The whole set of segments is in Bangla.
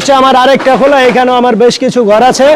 হচ্ছে আমার আরেকটা খোলা এখানেও আমার বেশ কিছু ঘর আছে।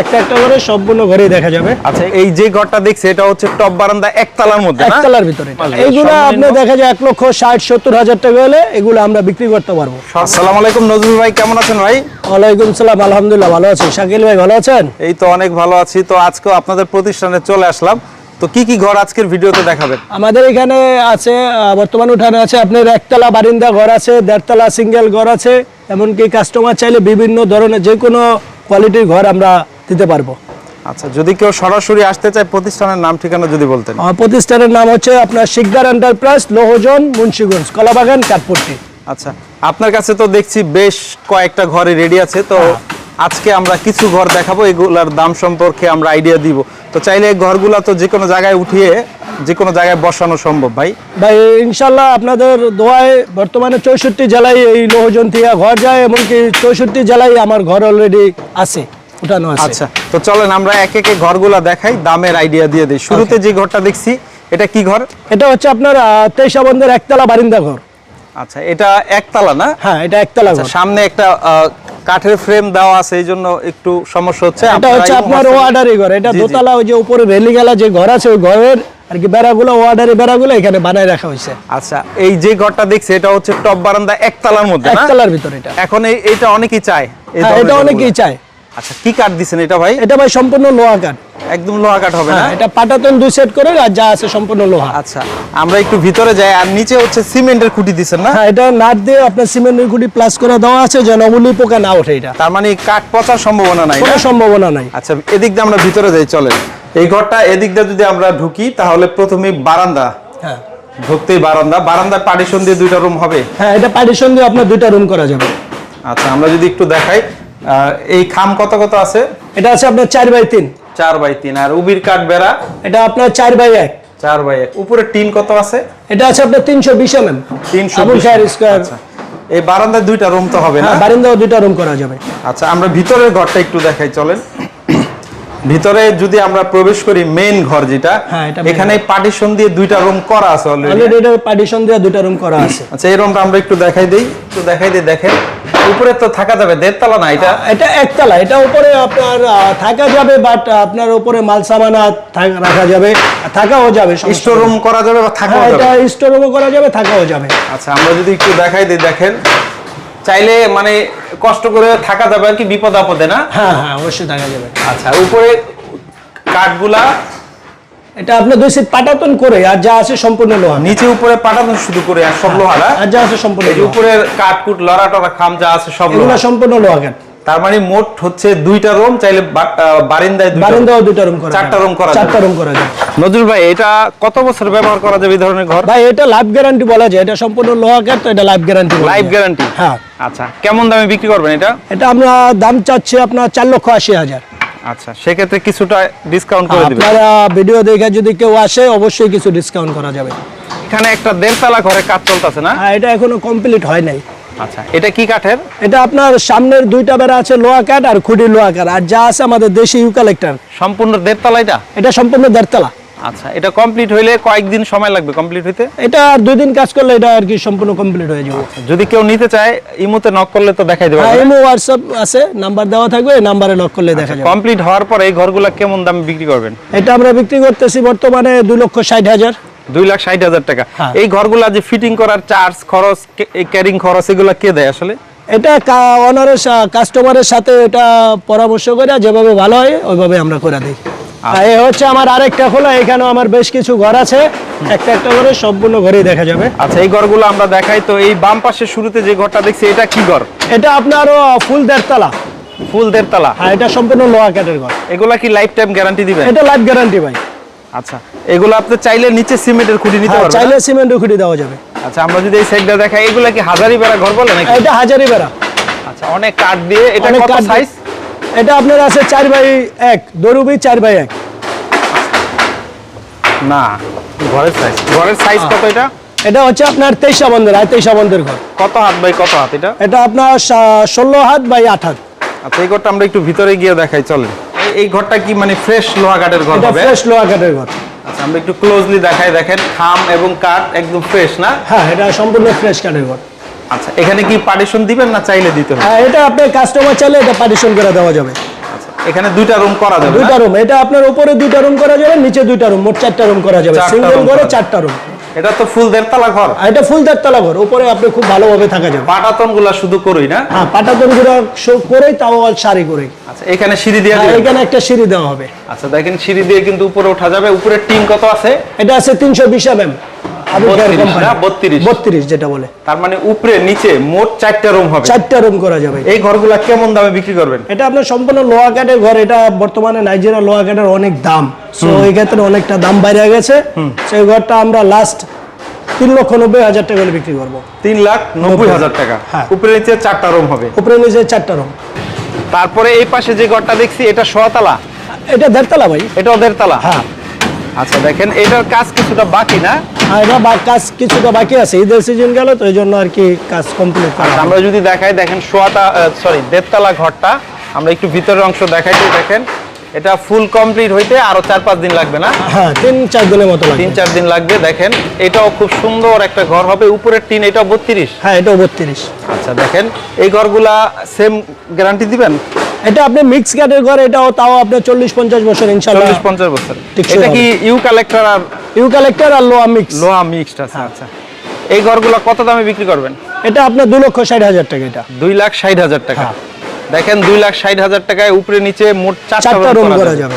একটা একটা করে সম্পূর্ণ ঘরেই দেখা যাবে। আচ্ছা এই যে ঘরটা দেখছি এটা হচ্ছে টপ বারান্দা একতলার মধ্যে একতলার ভিতরে। এইগুলো আপনার দেখা যায় এক লক্ষ ষাট সত্তর হাজার টাকা হলে এগুলো আমরা বিক্রি করতে পারব। আসসালামু আলাইকুম নজরুল ভাই কেমন আছেন ভাই? ওয়ালাইকুম সালাম আলহামদুলিল্লাহ ভালো আছি। শাকিল ভাই ভালো আছেন? এই তো অনেক ভালো আছি। তো আজকেও আপনাদের প্রতিষ্ঠানে চলে আসলাম। তো কি কি ঘর আজকের ভিডিওতে দেখাবেন আমাদের এখানে আছে বর্তমান উঠানে আছে আপনার একতলা বারিন্দা ঘর আছে দেড়তলা সিঙ্গেল ঘর আছে এমনকি কাস্টমার চাইলে বিভিন্ন ধরনের যে কোনো কোয়ালিটির ঘর আমরা দিতে পারব। আচ্ছা যদি কেউ সরাসরি আসতে চায় প্রতিষ্ঠানের নাম ঠিকানা যদি বলতেন। প্রতিষ্ঠানের নাম হচ্ছে আপনার শিকদার এন্টারপ্রাইজ লোহজন মুন্সিগঞ্জ কলাবাগান কাঠপট্টি। আচ্ছা আপনার কাছে তো দেখছি বেশ কয়েকটা ঘরে রেডি আছে তো আজকে আমরা কিছু ঘর দেখাবো এগুলার দাম সম্পর্কে আমরা আইডিয়া দিব। তো চাইলে ঘরগুলা তো যে কোনো জায়গায় উঠিয়ে যে কোনো জায়গায় বসানো সম্ভব ভাই? ভাই ইনশাল্লাহ আপনাদের দোয়ায় বর্তমানে চৌষট্টি জেলায় এই লোহজন থেকে ঘর যায় এমনকি চৌষট্টি জেলায় আমার ঘর অলরেডি আছে উঠানো আছে। আচ্ছা তো চলেন আমরা এক একে ঘরগুলা দেখাই দামের আইডিয়া দিয়ে দিই। শুরুতে যে ঘরটা দেখছি এটা কি ঘর? এটা হচ্ছে আপনার তেইশা বন্ধের একতলা বারিন্দা ঘর। আচ্ছা এটা একতলা না? হ্যাঁ এটা একতলা আচ্ছা, ঘর। সামনে একটা কাঠের ফ্রেম দেওয়া আছে এই জন্য একটু সমস্যা হচ্ছে। এটা হচ্ছে আপনার ওয়ার্ডারি ঘর এটা। দোতলা ওই যে উপরে রেলিং এলা যে ঘর আছে ওই ঘরের আর কি বেড়াগুলো ওয়ার্ডারি বেড়াগুলো এখানে বানায় রাখা হয়েছে। আচ্ছা এই যে ঘরটা দেখছি এটা হচ্ছে টপ বারান্দা একতলার মধ্যে একতলার ভিতরে এটা। এখন এইটা অনেকেই চায় হ্যাঁ এটা অনেকেই চায়। আচ্ছা কি কাঠ দিছেন এটা ভাই? এটা ভাই সম্পূর্ণ লোহা কাঠ। একদম লোহা কাঠ হবে না? হ্যাঁ এটা পাটাতন দুই সেট করে আর যা আছে সম্পূর্ণ লোহা। আচ্ছা আমরা একটু ভিতরে যাই আর নিচে হচ্ছে সিমেন্টের খুঁটি দিছেন না? হ্যাঁ এটা নাট দিয়ে আপনার সিমেন্টের খুঁটি প্লাস করে দেওয়া আছে যেন অমূল্য পোকা না ওঠে এটা। তার মানে কাঠ পচার সম্ভাবনা নাই কোনো সম্ভাবনা নাই। আচ্ছা এদিক দিয়ে আমরা ভিতরে যাই চলেন। এই ঘরটা এদিক দিয়ে যদি আমরা ঢুকি তাহলে প্রথমেই বারান্দা। হ্যাঁ। ঢুকতেই বারান্দা। বারান্দার পার্টিশন দিয়ে দুইটা রুম হবে? হ্যাঁ এটা পার্টিশন দিয়ে আপনার দুইটা রুম করা যাবে। আচ্ছা আমরা যদি একটু দেখাই এই খাম কত কত আছে? এটা আছে আপনার চার বাই তিন। চার বাই তিন। আর উবির কাঠ বেড়া? এটা আপনার চার বাই এক। চার বাই এক। উপরে টিন কত আছে? এটা আছে আপনার তিনশো বিশ এম এম তিনশো স্কোয়ার আচ্ছা। এই বারান্দায় দুইটা রুম তো হবে না? হ্যাঁ বারিন্দাও দুইটা রুম করা যাবে। আচ্ছা আমরা ভিতরের ঘরটা একটু দেখাই চলেন। ভিতরে যদি আমরা প্রবেশ করি মেইন ঘর যেটা হ্যাঁ, এখানে পার্টিশন দিয়ে দুইটা রুম করা আছে অলরেডি অলরেডি এটা পার্টিশন দিয়ে দুইটা রুম করা আছে। আচ্ছা এই রুমটা আমরা একটু দেখাই দেই একটু দেখাই দিই দেখেন। উপরে তো থাকা যাবে দেড়তলা না এটা? এটা একতলা এটা উপরে আপনার থাকা যাবে বাট আপনার উপরে মাল সামানা রাখা যাবে থাকাও যাবে স্টোর রুম করা যাবে বা থাকাও হ্যাঁ যাবে? এটা স্টোর রুমও করা যাবে থাকাও যাবে। আচ্ছা আমরা যদি একটু দেখাই দিই দেখেন। চাইলে মানে কষ্ট করে থাকা যাবে আর কি বিপদ আপদে না? হ্যাঁ হ্যাঁ অবশ্যই থাকা যাবে। আচ্ছা উপরে কাঠগুলা? এটা আপনার দুই সাইড পাটাতন করে আর যা আছে সম্পূর্ণ লোহা। নিচে উপরে পাটাতন শুধু করে আর সব লোহা আর যা আছে সম্পূর্ণ এই কাঠ কুট লড়া টড়া খাম যা আছে সব লোহা। সম্পূর্ণ লোহা কাঠ। তার মানে মোট হচ্ছে দুইটা রুম চাইলে বারিন্দায়। বারিন্দাও দুইটা রুম করা চারটা room করা। চারটা রুম করা যাবে নজরুল ভাই এটা কত বছর ব্যবহার করা যাবে এই ধরনের ঘর? ভাই এটা লাইফ গ্যারান্টি বলা যায়। এটা সম্পূর্ণ লোহা কাঠ তো এটা লাইফ গ্যারান্টি লাইফ গ্যারান্টি হ্যাঁ। আচ্ছা কেমন দামে বিক্রি করবেন এটা? এটা আমরা দাম চাচ্ছি আপনার চার লক্ষ আশি হাজার। আচ্ছা সেক্ষেত্রে কিছুটা ডিসকাউন্ট করে দিবেন। আপনারা ভিডিও দেখে যদি কেউ আসে অবশ্যই কিছু ডিসকাউন্ট করা যাবে। এখানে একটা দেড়তলা ঘরে কাজ চলতেছে না? হ্যাঁ এটা এখনও কমপ্লিট হয় নাই। আচ্ছা এটা কি কাঠের? এটা আপনার সামনের দুইটা বেড়া আছে লোহা কাঠ আর খুঁটি লোহা কাঠ আর যা আছে আমাদের দেশি ইউকালেক্টার সম্পূর্ণ দেড়তলা এটা? এটা সম্পূর্ণ দেড়তলা। আচ্ছা এটা কমপ্লিট হইলে কয়েকদিন সময় লাগবে কমপ্লিট হইতে? এটা দুই দিন কাজ করলে এটা আর কি সম্পূর্ণ কমপ্লিট হয়ে যাবে। যদি কেউ নিতে চায় ইমুতে নক করলে তো দেখাই দেবে। ইমো হোয়াটসঅ্যাপ আছে নাম্বার দেওয়া থাকবে এই নাম্বারে লক করলে দেখা যাবে। কমপ্লিট হওয়ার পরে এই ঘরগুলা কেমন দামে বিক্রি করবেন? এটা আমরা বিক্রি করতেছি বর্তমানে দুই লক্ষ ষাট হাজার। দুই লাখ ষাট হাজার টাকা। হ্যাঁ। এই ঘরগুলা যে ফিটিং করার চার্জ খরচ ক্যারিং খরচ এগুলা কে দেয় আসলে? এটা অনারের কাস্টমারের সাথে এটা পরামর্শ করে যেভাবে ভালো হয় ওইভাবে আমরা করে দিই। আর এ হচ্ছে আমার আরেকটা খোলা এখানেও আমার বেশ কিছু ঘর আছে। একটা একটা করে সম্পূর্ণ ঘরেই দেখা যাবে। আচ্ছা এই ঘরগুলো আমরা দেখাই। তো এই বাম পাশে শুরুতে যে ঘরটা দেখছি এটা কি ঘর? এটা আপনার ফুল দেড়তলা ফুল দেড়তলা আর এটা সম্পূর্ণ লোহা কাঠের ঘর। এগুলা কি লাইফ টাইম গ্যারান্টি দিবেন? এটা লাইফ গ্যারান্টি ভাই। আচ্ছা এগুলো আপনি চাইলে নিচে সিমেন্টের খুঁটি নিতে হ্যাঁ, পারবেন চাইলে সিমেন্ট খুঁটি দেওয়া যাবে। আচ্ছা আমরা যদি এই সাইডটা দেখাই এগুলা কি হাজারি বেড়া ঘর বলে নাকি? এটা হাজারি বেড়া। আচ্ছা অনেক কাঠ দিয়ে এটা কত সাইজ এটা আপনার আছে বাই দরুবি বাই না ঘরের সাইজ ঘরের সাইজ কত এটা? এটা হচ্ছে আপনার তেইশা বন্ধের আর তেইশা বন্ধের ঘর। কত হাত বাই কত হাত এটা? এটা আপনার ষোলো হাত বাই আট হাত। আচ্ছা এই ঘরটা আমরা একটু ভিতরে গিয়ে দেখাই চলেন। এই- ঘরটা কি মানে ফ্রেশ লোহা কাঠের ঘর হবে? ফ্রেশ লোহা কাঠের ঘর। আচ্ছা আমরা একটু ক্লোজলি দেখাই দেখেন খাম এবং কাঠ একদম ফ্রেশ না? হ্যাঁ এটা সম্পূর্ণ ফ্রেশ কাঠের ঘর। আচ্ছা এখানে কি পার্টিশন দিবেন না চাইলে দিতে হবে? হ্যাঁ এটা আপনার কাস্টমার চাইলে এটা পার্টিশন করে দেওয়া যাবে। আচ্ছা এখানে দুইটা রুম করা যাবে দুইটা রুম এটা আপনার উপরে দুইটা রুম করা যাবে নিচে দুইটা রুম মোট চারটা রুম করা যাবে। সিঙ্গেল ঘরে চারটা রুম এটা তো ফুল দেড়তলা ঘর। এটা ফুল দেড়তলা ঘর উপরে আপনি খুব ভালোভাবে থাকা যাবে। পাটাতনগুলা শুধু করি না? হ্যাঁ পাটাতনগুলা করেই তাও সারি করে আচ্ছা এখানে সিঁড়ি দিয়ে দিবেন? এখানে একটা সিঁড়ি দেওয়া হবে। আচ্ছা দেখেন সিঁড়ি দিয়ে কিন্তু উপরে ওঠা যাবে। উপরে টিন কত আছে? এটা আছে তিনশো বিশ এম এম 32 না? 32 বত্রিশ যেটা বলে। তার মানে উপরে নিচে মোট চারটা রুম হবে। চারটা রুম করা যাবে। এই ঘরগুলা কেমন দামে বিক্রি করবেন? এটা আপনার সম্পূর্ণ লোহা কাঠের ঘর। এটা বর্তমানে নাইজেরিয়া লোহা কাঠের অনেক দাম। সো এই ক্ষেত্রে অনেকটা দাম বাইরে গেছে। সেই ঘরটা আমরা লাস্ট তিন লক্ষ নব্বই হাজার টাকা করে বিক্রি করব। তিন লাখ নব্বই হাজার টাকা। হ্যাঁ। উপরে নিচে চারটা রুম হবে। উপরে নিচে চারটা রুম তারপরে এই পাশে যে ঘরটা দেখছি এটা সোয়াতলা? এটা দেড়তলা ভাই। এটা ওদের তালা হ্যাঁ। আচ্ছা দেখেন এটার কাজ কিছুটা বাকি না? এটা কাজ কিছুটা বাকি আছে। ঈদের সিজন গেল তো এই জন্য আর কি কাজ কমপ্লিট করা আচ্ছা, আমরা যদি দেখাই দেখেন সোয়াতা সরি দেড়তলা ঘরটা আমরা একটু ভিতরের অংশ দেখাইতে দেখেন এটা ফুল কমপ্লিট হইতে আরও চার পাঁচ দিন লাগবে না? হ্যাঁ তিন চার দিনের মতো লাগবে। তিন চার দিন লাগবে দেখেন এটাও খুব সুন্দর একটা ঘর হবে উপরের টিন এটাও বত্রিশ? হ্যাঁ এটাও বত্রিশ। আচ্ছা দেখেন এই ঘরগুলা সেম গ্যারান্টি দিবেন? এটা আপনি মিক্স কাঠের ঘর এটাও তাও আপনার চল্লিশ পঞ্চাশ বছর ইনশাল্লাহ। চল্লিশ পঞ্চাশ বছর। এটা কি ইউ কালেক্টর আর ইউ কালেক্টর আর লোয়া মিক্স লোহা মিক্সড আছে আচ্ছা। এই ঘরগুলা কত দামে বিক্রি করবেন? এটা আপনার দু লক্ষ ষাট হাজার টাকা এটা। দুই লাখ ষাট হাজার টাকা। হ্যাঁ। দেখেন দুই লাখ ষাট হাজার টাকায় উপরে নিচে মোট চারটা রুম রুম করা যাবে।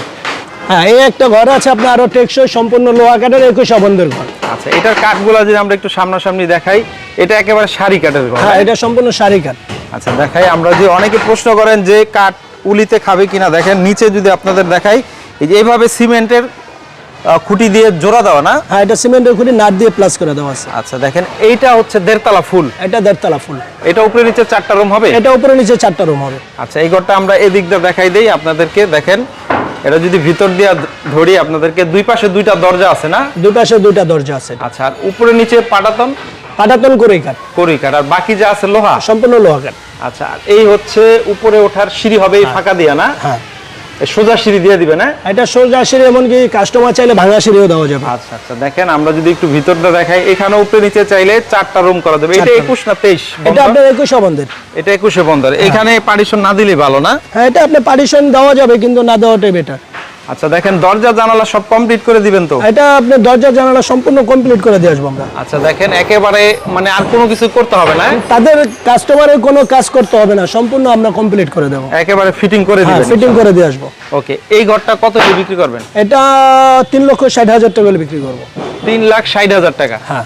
হ্যাঁ এই একটা ঘর আছে আপনার আরও টেকসই সম্পূর্ণ লোহা কাঠের একুশ অবন্ধের ঘর। আচ্ছা এটার কাঠগুলা যদি আমরা একটু সামনাসামনি দেখাই এটা একেবারে সারি কাঠের ঘর হ্যাঁ এটা সম্পূর্ণ সারি কাঠ। আচ্ছা দেখাই আমরা যে অনেকে প্রশ্ন করেন যে কাঠ উলিতে খাবে কিনা দেখেন নিচে যদি আপনাদের দেখাই এই যে এইভাবে সিমেন্টের খুঁটি দিয়ে জোড়া দেওয়া না? হ্যাঁ এটা সিমেন্টের খুঁটি নাট দিয়ে প্লাস করে দেওয়া আছে। আচ্ছা দেখেন এইটা হচ্ছে দেড়তলা ফুল। এটা দেড়তলা ফুল। এটা উপরে নিচে চারটা রুম হবে? এটা উপরে নিচে চারটা রুম হবে। আচ্ছা এই ঘরটা আমরা এদিক দিয়ে দেখাই দেই আপনাদেরকে দেখেন এটা যদি ভিতর দিয়ে ধরি আপনাদেরকে দুই পাশে দুইটা দরজা আছে না? দুই পাশে দুইটা দরজা আছে। আচ্ছা আর উপরে নিচে পাটাতন পাটাতন কাঠ কাঠ আর বাকি যা আছে লোহা? সম্পূর্ণ লোহা কাঠ আচ্ছা এই হচ্ছে উপরে ওঠার সিঁড়ি হবে এই ফাঁকা দিয়া না? হ্যাঁ। সোজা সিঁড়ি দিয়ে দিবে না? এটা সোজা সিঁড়ি এমনকি কাস্টমার চাইলে ভাঙা সিঁড়িও দেওয়া যাবে। আচ্ছা আচ্ছা দেখেন আমরা যদি একটু ভিতরটা দেখাই এখানে উপরে নিচে চাইলে চারটা রুম করা যাবে। এটা একুশ না তেইশ এটা আপনার একুশ অবন্ধের এটা একুশে বন্দর এখানে পার্টিশন না দিলে ভালো না? হ্যাঁ এটা আপনি পার্টিশন দেওয়া যাবে কিন্তু না দেওয়াটাই বেটার আচ্ছা দেখেন দরজা জানালা সব কমপ্লিট করে দিবেন তো? এটা আপনি দরজা জানালা সম্পূর্ণ কমপ্লিট করে দিয়ে আসব আমরা। আচ্ছা দেখেন একেবারে মানে আর কোনো কিছু করতে হবে না তাদের কাস্টমারের কোনো কাজ করতে হবে না সম্পূর্ণ আমরা কমপ্লিট করে দেবো। একেবারে ফিটিং করে হ্যাঁ দিবেন ফিটিং করে দিয়ে আসব। ওকে এই ঘরটা কত দিয়ে বিক্রি করবেন? এটা তিন লক্ষ ষাট হাজার টাকা বিক্রি করব। তিন লাখ ষাট হাজার টাকা। হ্যাঁ। হ্যাঁ,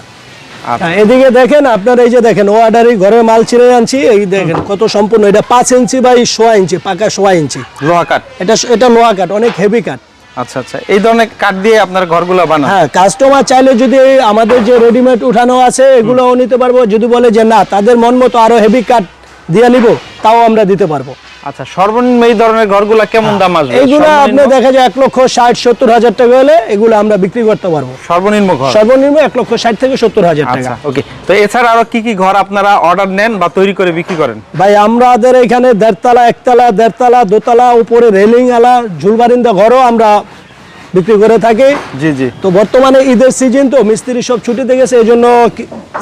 এদিকে দেখেন আপনার এই যে দেখেন ও অর্ডারই ঘরের মাল ছিঁড়ে আনছি এই দেখেন কত সম্পূর্ণ। এটা পাঁচ ইঞ্চি বাই সোয়া ইঞ্চি পাকা সোয়া ইঞ্চি। লোহা কাঠ? এটা এটা লোহা কাঠ অনেক হেভি কাঠ। আচ্ছা আচ্ছা। এই ধরনের কাঠ দিয়ে আপনার ঘরগুলো বানান? হ্যাঁ কাস্টমার চাইলে যদি আমাদের যে রেডিমেড উঠানো আছে এগুলোও নিতে পারব। যদি বলে যে না তাদের মন মতো আরও হেভি কাঠ দিয়ে নিব তাও আমরা দিতে পারব। আচ্ছা সর্বনিম্ন এই ধরনের ঘরগুলা কেমন দাম আসবে? এইগুলো আপনি দেখা যায় এক লক্ষ ষাট সত্তর হাজার টাকা হলে এগুলো আমরা বিক্রি করতে পারব। সর্বনিম্ন ঘর? সর্বনিম্ন এক লক্ষ ষাট থেকে সত্তর হাজার টাকা। আচ্ছা ওকে তো এছাড়া আরও কি কি ঘর আপনারা অর্ডার নেন বা তৈরি করে বিক্রি করেন? ভাই আমাদের এখানে দেড়তলা একতলা দেড়তলা দোতলা উপরে রেলিং আলা ঝুলবারিন্দা ঘরও আমরা বিক্রি করে থাকি। জি জি। তো বর্তমানে ঈদের সিজন তো মিস্ত্রি সব ছুটিতে গেছে এই জন্য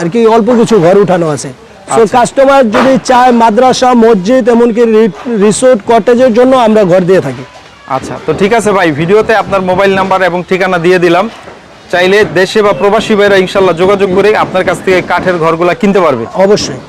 আর কি অল্প কিছু ঘর উঠানো আছে। তো কাস্টমার যদি চায় মাদ্রাসা মসজিদ এমনকি রিসোর্ট কটেজের জন্য আমরা ঘর দিয়ে থাকি। আচ্ছা তো ঠিক আছে ভাই ভিডিওতে আপনার মোবাইল নাম্বার এবং ঠিকানা দিয়ে দিলাম। চাইলে দেশে বা প্রবাসী ভাইরা ইনশাল্লাহ যোগাযোগ করে আপনার কাছ থেকে কাঠের ঘরগুলা কিনতে পারবে। অবশ্যই।